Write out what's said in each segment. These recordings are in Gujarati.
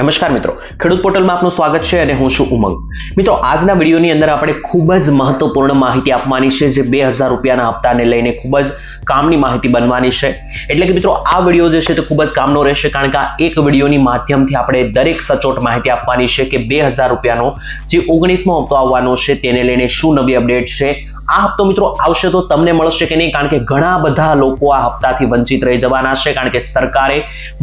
નમસ્કાર મિત્રો. ખેડૂત પોર્ટલમાં આપનું સ્વાગત છે અને હું છું ઉમંગ. મિત્રો, આજના વિડીયોની અંદર આપણે ખૂબ જ મહત્વપૂર્ણ માહિતી આપવાની છે, જે બે હજાર રૂપિયાના હપ્તાને લઈને ખૂબ જ કામની માહિતી બનવાની છે. એટલે કે મિત્રો, આ વીડિયો જે છે તે ખૂબ જ કામનો રહેશે, કારણ કે આ એક વિડીયોની માધ્યમથી આપણે દરેક સચોટ માહિતી આપવાની છે કે બે હજાર રૂપિયાનો જે ઓગણીસમો હપ્તો આવવાનો છે, તેને લઈને શું નવી અપડેટ છે આ હપ્તો મિત્રો આવશે તો તમને મળશે કે નહીં? કારણ કે ઘણા બધા લોકો આ હપ્તાથી વંચિત રહી જવાના છે, કારણ કે સરકારે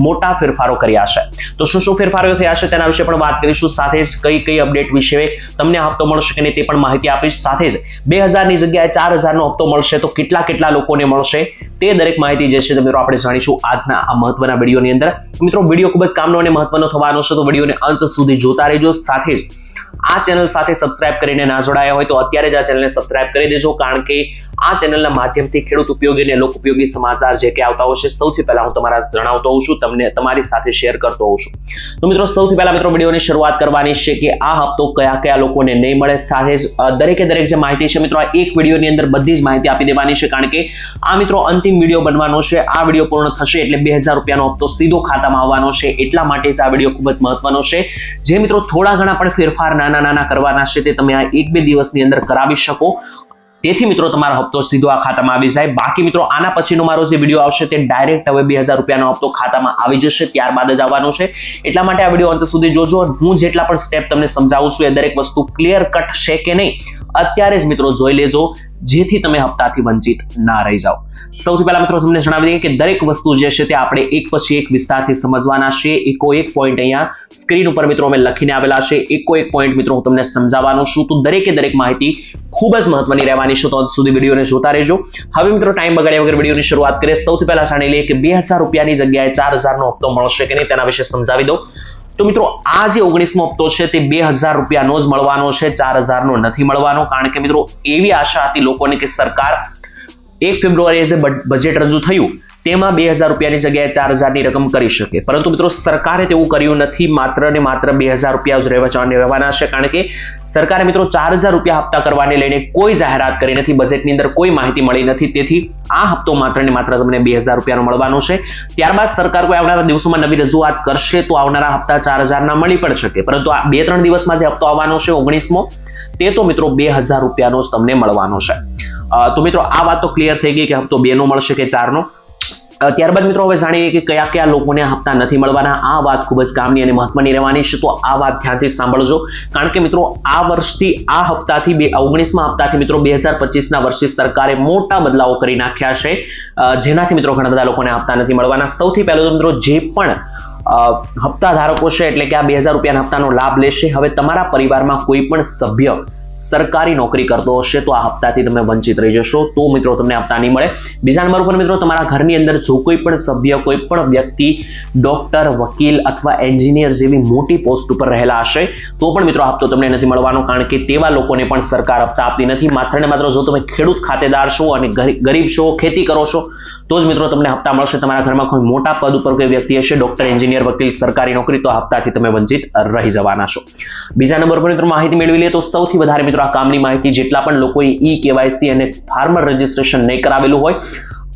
મોટા ફેરફારો કર્યા છે. તો શું શું ફેરફારો થયા છે તેના વિશે પણ વાત કરીશું. સાથે જ કઈ કઈ અપડેટ વિશે તમને હપ્તો મળશે કે નહીં તે પણ માહિતી આપીશ. સાથે જ બે હજારની જગ્યાએ ચાર હજારનો હપ્તો મળશે તો કેટલા કેટલા લોકોને મળશે તે દરેક માહિતી જે છે મિત્રો આપણે જાણીશું આજના આ મહત્વના વિડીયોની અંદર. મિત્રો, વીડિયો ખૂબ જ કામનો અને મહત્વનો થવાનો છે તો વિડીયોને અંત સુધી જોતા રહેજો. સાથે જ આ ચેનલ સાથે સબસ્ક્રાઇબ કરીને ના જોડાયા હોય તો અત્યારે જ આ ચેનલને સબસ્ક્રાઇબ કરી દેજો, કારણ કે આ ચેનલના માધ્યમથી ખેડૂત ઉપયોગી અને લોક ઉપયોગી સમાચાર જે કે આવતા હોય છે સૌથી પહેલા હું તમારા જણાવતો હોઉં છું, તમને તમારી સાથે શેર કરતો હોઉં છું. તો મિત્રો, સૌથી પહેલા મિત્રો વિડીયોની શરૂઆત કરવાની છે કે આ હપ્તો કયા કયા લોકોને નહીં મળે સાથે જ દરેકે દરેક જે માહિતી છે મિત્રો, આ એક વિડીયોની અંદર બધી જ માહિતી આપી દેવાની છે કારણ કે આ મિત્રો અંતિમ વીડિયો બનવાનો છે, આ વીડિયો પૂર્ણ થશે એટલે બે હજાર રૂપિયાનો હપ્તો સીધો ખાતામાં આવવાનો છે, એટલા માટે જ આ વીડિયો ખૂબ જ મહત્વનો છે. જે મિત્રો થોડા ઘણા પણ ફેરફાર નાના નાના કરવાના છે તે તમે આ એક બે દિવસની અંદર કરાવી શકો. તેથી મિત્રો તમારો હપ્તો સીધો આ ખાતામાં આવી જાય. બાકી મિત્રો આના પછીનો મારો જે વીડિયો આવશે તે ડાયરેક્ટ હવે બે હજાર રૂપિયાનો હપ્તો ખાતામાં આવી જશે, ત્યારબાદ જ આવવાનો છે. એટલા માટે આ વીડિયો અંત સુધી જોજો હું જેટલા પણ સ્ટેપ તમને સમજાવું છું એ દરેક વસ્તુ ક્લિયર કટ છે કે નહીં? અત્યારે જ મિત્રો જોઈ લેજો, જેથી તમે હપ્તાથી વંચિત ના રહી જાઓ. સૌથી પહેલા મિત્રો તમને જણાવી દઈએ કે દરેક વસ્તુ જે છે તે આપણે એક પછી એક વિસ્તારથી સમજવાના છે. એકો એક પોઈન્ટ અહીંયા સ્ક્રીન ઉપર મિત્રો અમે લખીને આવેલા છે. એકો એક પોઈન્ટ મિત્રો હું તમને સમજાવવાનો છું. તો દરેકે દરેક માહિતી ખૂબ જ મહત્વની રહેવાની છે. તો અંત સુધી વિડીયોને જોતા રહેજો. હવે મિત્રો ટાઈમ બગાડ્યા વગર વિડીયોની શરૂઆત કરીએ. સૌથી પહેલા જાણી લઈએ કે બે હજાર રૂપિયાની જગ્યાએ ચાર હજારનો હપ્તો મળશે કે નહીં તેના વિશે સમજાવી દઉં. તો મિત્રો, આ જે ઓગણીસમો હપ્તો છે તે બે હજાર રૂપિયાનો જ મળવાનો છે, ચાર હજારનો નથી મળવાનો. કારણ કે મિત્રો, એવી આશા હતી લોકોને કે સરકાર એક ફેબ્રુઆરીએ જે બજેટ રજૂ થયું તેમાં બે હજાર રૂપિયાની જગ્યાએ ચાર હજારની રકમ કરી શકે. પરંતુ મિત્રો સરકારે તેવું કર્યું નથી. માત્ર ને માત્ર બે હજાર રૂપિયા જ રહેવા રહેવાના છે. કારણ કે સરકારે મિત્રો ચાર હજાર રૂપિયા હપ્તા કરવાને લઈને કોઈ જાહેરાત કરી નથી. બજેટની અંદર કોઈ માહિતી મળી નથી. તેથી આ હપ્તો માત્ર ને માત્ર તમને બે હજાર રૂપિયાનો મળવાનો છે. ત્યારબાદ સરકાર કોઈ આવનારા દિવસોમાં નવી રજૂઆત કરશે તો આવનારા હપ્તા ચાર હજારના મળી પણ શકે. પરંતુ આ બે ત્રણ દિવસમાં જે હપ્તો આવવાનો છે ઓગણીસમો તે તો મિત્રો બે હજાર રૂપિયાનો જ તમને મળવાનો છે. તો મિત્રો આ વાત તો ક્લિયર થઈ ગઈ કે હપ્તો બે નો મળશે કે ચાર નો અ, ત્યારબાદ મિત્રો હવે જાણીએ કે કયા કયા લોકોને હપ્તા નથી મળવાના. આ વાત ખૂબ જ કામની અને મહત્વની રહેવાની છે. તો આ વાત ધ્યાનથી સાંભળજો. કારણ કે મિત્રો, આ વર્ષથી, આ હપ્તાથી બે ઓગણીસમાં હપ્તાથી મિત્રો બે હજાર પચીસના વર્ષથી સરકારે મોટા બદલાવો કરી નાખ્યા છે. જેનાથી મિત્રો ઘણા બધા લોકોને હપ્તા નથી મળવાના. સૌથી પહેલો તો મિત્રો, જે પણ હપ્તા ધારકો છે, એટલે કે આ બે હજાર રૂપિયાના હપ્તાનો લાભ લેશે, હવે તમારા પરિવારમાં કોઈ પણ સભ્ય સરકારી નોકરી કરતો હશે તો આ હપ્તાથી તમે વંચિત રહી જશો. તો મિત્રો તમને હપ્તા નહીં મળે. બીજા નંબર ઉપર મિત્રો તમારા ઘરની અંદર જો કોઈ પણ સભ્ય, કોઈ પણ વ્યક્તિ, ડોક્ટર, વકીલ અથવા એન્જિનિયર જેવી મોટી પોસ્ટ ઉપર રહેલા હશે, તો પણ મિત્રો હપ્તો તમને નથી મળવાનો કારણ કે તેવા લોકોને પણ સરકાર હપ્તા આપતી નથી. માત્ર ને માત્ર જો તમે ખેડૂત ખાતેદાર છો અને ગરીબ છો, ખેતી કરો છો, તો જ મિત્રો તમને હપ્તા મળશે. તમારા ઘરમાં કોઈ મોટા પદ ઉપર કોઈ વ્યક્તિ હશે, ડોક્ટર, એન્જિનિયર, વકીલ, સરકારી નોકરી, તો હપ્તાથી તમે વંચિત રહી જવાના છો. બીજા નંબર પર મિત્રો માહિતી મેળવી લઈએ તો સૌથી વધારે મિત્રો, આ કામની માહિતી જેટલા પણ લોકોએ ઈ કેવાયસી અને ફાર્મર રજિસ્ટ્રેશન નહીં કરાવેલું હોય,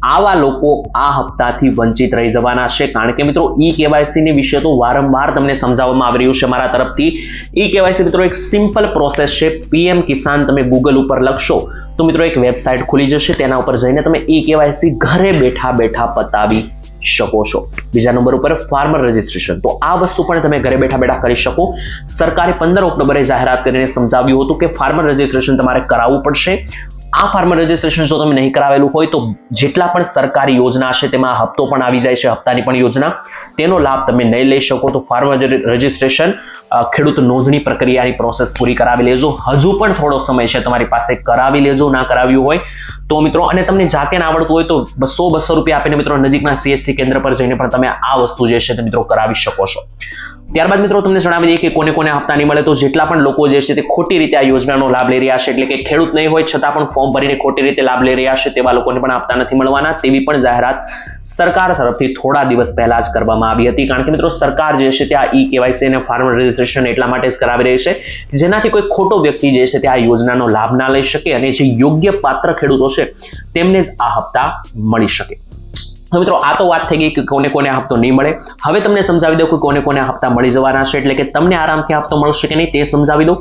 આવા લોકો આ હપ્તાથી વંચિત રહી જવાના છે. કારણ કે મિત્રો ઈ કેવાયસી ની વિશે તો વારંવાર તમને સમજાવવામાં આવી રહ્યું છે મારા તરફથી. ઈ કેવાયસી મિત્રો, એક સિમ્પલ પ્રોસેસ છે. પીએમ કિસાન તમે ગૂગલ ઉપર લખશો, તો મિત્રો, એક વેબસાઇટ ખુલી જશે. તેના ઉપર જઈને તમે ઈ કેવાયસી ઘરે બેઠા બેઠા પતાવી શકો છો. બીજા નંબર ઉપર ફાર્મર રજિસ્ટ્રેશન તો આ વસ્તુ પણ તમે ઘરે બેઠા બેઠા કરી શકો. સરકારે પંદર ઓક્ટોબરે જાહેરાત કરીને સમજાવ્યું હતું કે ફાર્મર રજિસ્ટ્રેશન તમારે કરાવવું પડશે. આ ફાર્મર રજિસ્ટ્રેશન જો તમે નહીં કરાવેલું હોય તો જેટલા પણ સરકારી યોજના છે તેમાં હપ્તો પણ આવી જાય છે, હપ્તાની પણ યોજના. તેનો લાભ તમે નહીં લઈ શકો તો ફાર્મર રજિસ્ટ્રેશન ખેડૂત નોંધણી પ્રક્રિયાની પ્રોસેસ પૂરી કરાવી લેજો. હજુ પણ થોડો સમય છે તમારી પાસે કરાવી લેજો, ના કરાવ્યું હોય તો મિત્રો, અને તમને જાતે ના આવડતું હોય તો બસો બસો રૂપિયા આપીને મિત્રો નજીકના સીએસસી કેન્દ્ર પર જઈને પણ તમે આ વસ્તુ જે છે તે મિત્રો કરાવી શકો છો. ત્યારબાદ મિત્રો તમને જણાવી દઈએ કે કોને કોને હપ્તા નહીં મળે તો જેટલા પણ લોકો જે છે તે ખોટી રીતે આ યોજનાનો લાભ લઈ રહ્યા છે, એટલે કે ખેડૂત નહીં હોય છતાં પણ ફોર્મ ભરીને ખોટી રીતે લાભ લઈ રહ્યા છે તેવા લોકોને પણ હપ્તા નથી મળવાના. તેવી પણ જાહેરાત સરકાર તરફથી થોડા દિવસ પહેલા જ કરવામાં આવી હતી. કારણ કે મિત્રો સરકાર જે છે તે આ ઈ કેવાયસી અને ફાર્મર રજિસ્ટ્રેશન એટલા માટે જ કરાવી રહી છે જેનાથી કોઈ ખોટો વ્યક્તિ જે છે તે આ યોજનાનો લાભ ના લઈ શકે અને જે યોગ્ય પાત્ર ખેડૂતો છે તેમને જ આ હપ્તા મળી શકે. મિત્રો, આ તો વાત થઈ ગઈ કે કોને કોને આ હપ્તો નહીં મળે. હવે તમને સમજાવી દઉં કે કોને કોને હપ્તા મળી જવાના છે, એટલે કે તમને આરામથી હપ્તો મળશે કે નહીં તે સમજાવી દઉં.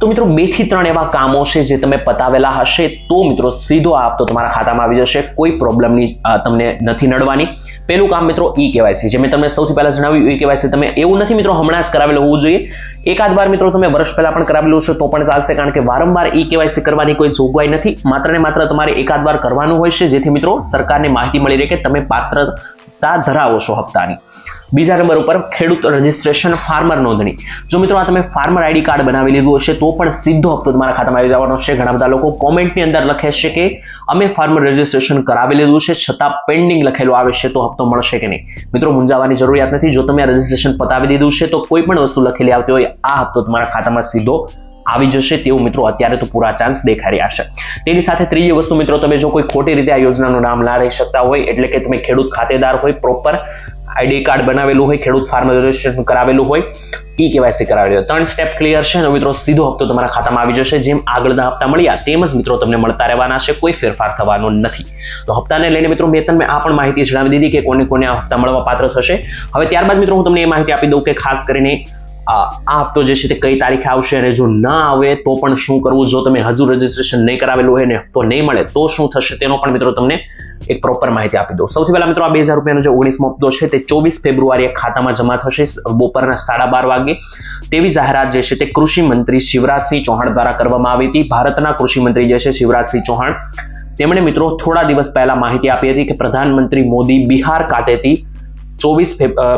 તો મિત્રો બેથી ત્રણ એવા કામો છે જે તમે પતાવેલા હશે તો મિત્રો સીધો આ હપ્તો તમારા ખાતામાં આવી જશે. કોઈ પ્રોબ્લેમની તમને નથી નડવાની. પહેલું કામ મિત્રો ઈ કેવાયસી જે મેં તમને સૌથી પહેલા જણાવ્યું ઈ કેવાયસી તમે એવું નથી મિત્રો હમણાં જ કરાવેલું હોવું જોઈએ. એકાદ વાર મિત્રો તમે વર્ષ પહેલા પણ કરાવેલું છે તો પણ ચાલશે કારણ કે વારંવાર ઈ કેવાયસી કરવાની કોઈ જોગવાઈ નથી. માત્ર ને માત્ર તમારે એકાદ વાર કરવાનું હોય છે જેથી મિત્રો સરકારને માહિતી મળી રહે કે તમે પાત્રતા ધરાવો છો હપ્તાની. બીજા નંબર ઉપર ખેડૂત રજીસ્ટ્રેશન ફાર્મર નોંધણી. જો મિત્રો આ તમે ફાર્મર આઈડી કાર્ડ બનાવી લીધું હશે, તો પણ સીધો હપ્તો તમારા ખાતામાં આવી જવાનો છે. ઘણા બધા લોકો કોમેન્ટની અંદર લખે છે કે, અમે ફાર્મર રજીસ્ટ્રેશન કરાવી લીધું છે, છતાં પેન્ડિંગ લખેલું આવે છે, તો હપ્તો મળશે કે નહીં? મિત્રો, મૂંઝાવાની જરૂરિયાત નથી. જો તમે આ રજીસ્ટ્રેશન પતાવી દીધું છે, તો કોઈ પણ વસ્તુ લખેલી આવતી હોય, આ હપ્તો તમારા ખાતામાં સીધો આવી જશે તેવું મિત્રો અત્યારે તો પૂરા ચાન્સ દેખાઈ રહ્યા છે. તેની સાથે ત્રીજી વસ્તુ, મિત્રો, તમે જો કોઈ ખોટી રીતે આ યોજનાનું નામ ના રહી શકતા હોય, એટલે કે તમે ખેડૂત ખાતેદાર હોય, પ્રોપર આઈડી કાર્ડ બનાવેલું હોય, ખેડૂત ફાર્મર રજિસ્ટ્રેશન કરાવેલું હોય, ઈ કેવાયસી કરાવેલી હોય ત્રણ સ્ટેપ ક્લિયર છે તો મિત્રો સીધો હપ્તો તમારા ખાતામાં આવી જશે. જેમ આગળના હપ્તા મળ્યા, તેમ જ મિત્રો તમને મળતા રહેવાના છે, કોઈ ફેરફાર થવાનો નથી. તો હપ્તાને લઈને મિત્રો મેં તમને આ પણ માહિતી જણાવી દીધી કે કોને કોને આ હપ્તા મળવા પાત્ર થશે. હવે ત્યારબાદ મિત્રો હું તમને એ માહિતી આપી દઉં કે ખાસ કરીને આ હપ્તો જે છે તે કઈ તારીખે આવશે અને જો ના આવે તો પણ શું કરવું? જો તમે હજુ રજીસ્ટ્રેશન નહીં કરાવેલું હોય ને તો નહીં મળે, તો શું થશે? તેનો પણ મિત્રો તમને એક પ્રોપર માહિતી આપી દઉં. સૌથી પહેલા મિત્રો આ બે હજાર રૂપિયાનો જે ઓગણીસમો હપ્તો છે તે ચોવીસ ફેબ્રુઆરીએ ખાતામાં જમા થશે બપોરના સાડા બાર વાગે. તેવી જાહેરાત જે છે તે કૃષિ મંત્રી શિવરાજસિંહ ચૌહાણ દ્વારા કરવામાં આવી હતી. ભારતના કૃષિ મંત્રી જે છે શિવરાજસિંહ ચૌહાણ, તેમણે મિત્રો થોડા દિવસ પહેલા માહિતી આપી હતી કે પ્રધાનમંત્રી મોદી બિહાર ખાતેથી ચોવીસ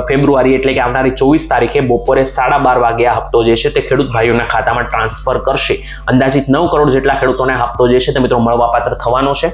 ફેબ્રુઆરી એટલે કે આવનારી ચોવીસ તારીખે બપોરે સાડા બાર વાગે આ હપ્તો જે છે તે ખેડૂત ભાઈઓના ખાતામાં ટ્રાન્સફર કરશે. અંદાજિત નવ કરોડ જેટલા ખેડૂતોને હપ્તો જે છે તે મિત્રો મળવાપાત્ર થવાનો છે.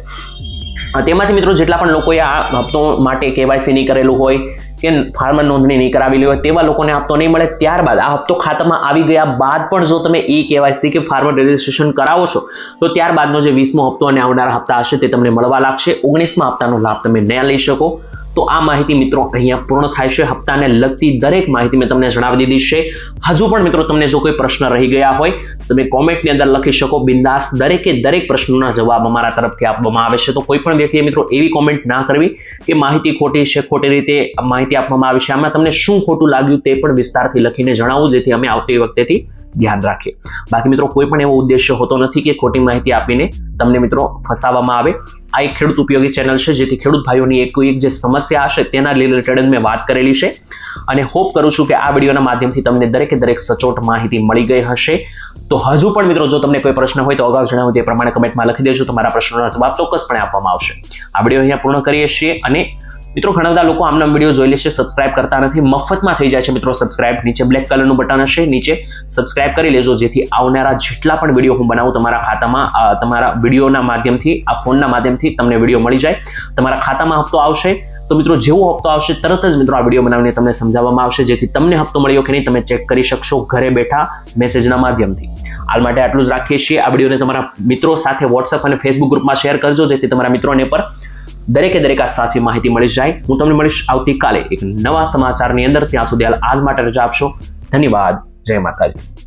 તેમાંથી મિત્રો જેટલા પણ લોકોએ આ હપ્તો માટે કેવાયસી નહીં કરેલું હોય કે ફાર્મર નોંધણી નહીં કરાવેલી હોય તેવા લોકોને હપ્તો નહીં મળે, ત્યારબાદ આ હપ્તો ખાતામાં આવી ગયા બાદ પણ જો તમે ઈ કેવાયસી કે ફાર્મર રજિસ્ટ્રેશન કરાવો છો, તો ત્યારબાદનો જે વીસમો હપ્તો અને આવનારા હપ્તા હશે તે તમને મળવા લાગશે. ઓગણીસમા હપ્તાનો લાભ તમે ન લઈ શકો. તો આ માહિતી મિત્રો અહીંયા પૂર્ણ થાય છે. હપ્તાને લગતી દરેક માહિતી મેં તમને જણાવી દીધી છે. હજુ પણ મિત્રો તમને જો કોઈ પ્રશ્ન રહી ગયા હોય, તમે કોમેન્ટની અંદર લખી શકો. બિંદાસ દરેકે દરેક પ્રશ્નોના જવાબ અમારા તરફથી આપવામાં આવે છે. તો કોઈ પણ વ્યક્તિએ મિત્રો એવી કોમેન્ટ ના કરવી કે માહિતી ખોટી છે, ખોટી રીતે માહિતી આપવામાં આવી છે. આમાં તમને શું ખોટું લાગ્યું તે પણ વિસ્તારથી લખીને જણાવવું જેથી અમે આવતી વખતેથી ધ્યાન રાખીએ. બાકી મિત્રો, કોઈ પણ એવો ઉદ્દેશ્ય હોતો નથી કે ખોટી માહિતી આપીને તમને મિત્રો ફસાવવામાં આવે. આ એક ખેડૂત ઉપયોગી ચેનલ છે, જેથી ખેડૂત ભાઈઓની એક એક જે સમસ્યા હશે તેના રિલેટેડ મેં વાત કરેલી છે. અને હોપ કરું છું કે આ વિડીયોના માધ્યમથી તમને દરેકે દરેક સચોટ માહિતી મળી ગઈ હશે. તો હજુ પણ મિત્રો, જો તમને કોઈ પ્રશ્ન હોય તો અગાઉ જણાવ્યું તે પ્રમાણે કમેન્ટમાં લખી દેજો. તમારા પ્રશ્નોના જવાબ ચોક્કસપણે આપવામાં આવશે. આ વીડિયો અહીંયા પૂર્ણ કરીએ છીએ અને મિત્રો, ઘણા બધા લોકો આમના વીડિયો જોઈ લેશે સબસ્ક્રાઇબ કરતા નથી. મફતમાં થઈ જાય છે મિત્રો સબસ્ક્રાઇબ નીચે બ્લેક કલરનું બટન હશે, નીચે સબસ્ક્રાઇબ કરી લેજો, જેથી આવનારા જેટલા પણ વીડિયો હું બનાવું, તમારા ખાતામાં તમારા વિડીયોના માધ્યમથી, આ ફોનના માધ્યમથી તમને વીડિયો મળી જાય. તમારા ખાતામાં હપ્તો આવશે. તો મિત્રો, જેવો હપ્તો આવશે, તરત જ મિત્રો આ વીડિયો બનાવીને તમને સમજાવવામાં આવશે, જેથી તમને હપ્તો મળ્યો કે નહીં, તમે ચેક કરી શકશો ઘરે બેઠા મેસેજના માધ્યમથી. હાલ માટે આટલું જ રાખીએ છીએ. આ વિડીયોને તમારા મિત્રો સાથે વોટ્સઅપ અને ફેસબુક ગ્રુપમાં શેર કરજો, જેથી તમારા મિત્રોને પર દરેકે દરેક આ સાચી માહિતી મળી જાય. હું તમને મળીશ આવતીકાલે એક નવા સમાચારની અંદર. ત્યાં સુધી હાલ આજ માટે રજા આપશો. ધન્યવાદ. જય માતાજી.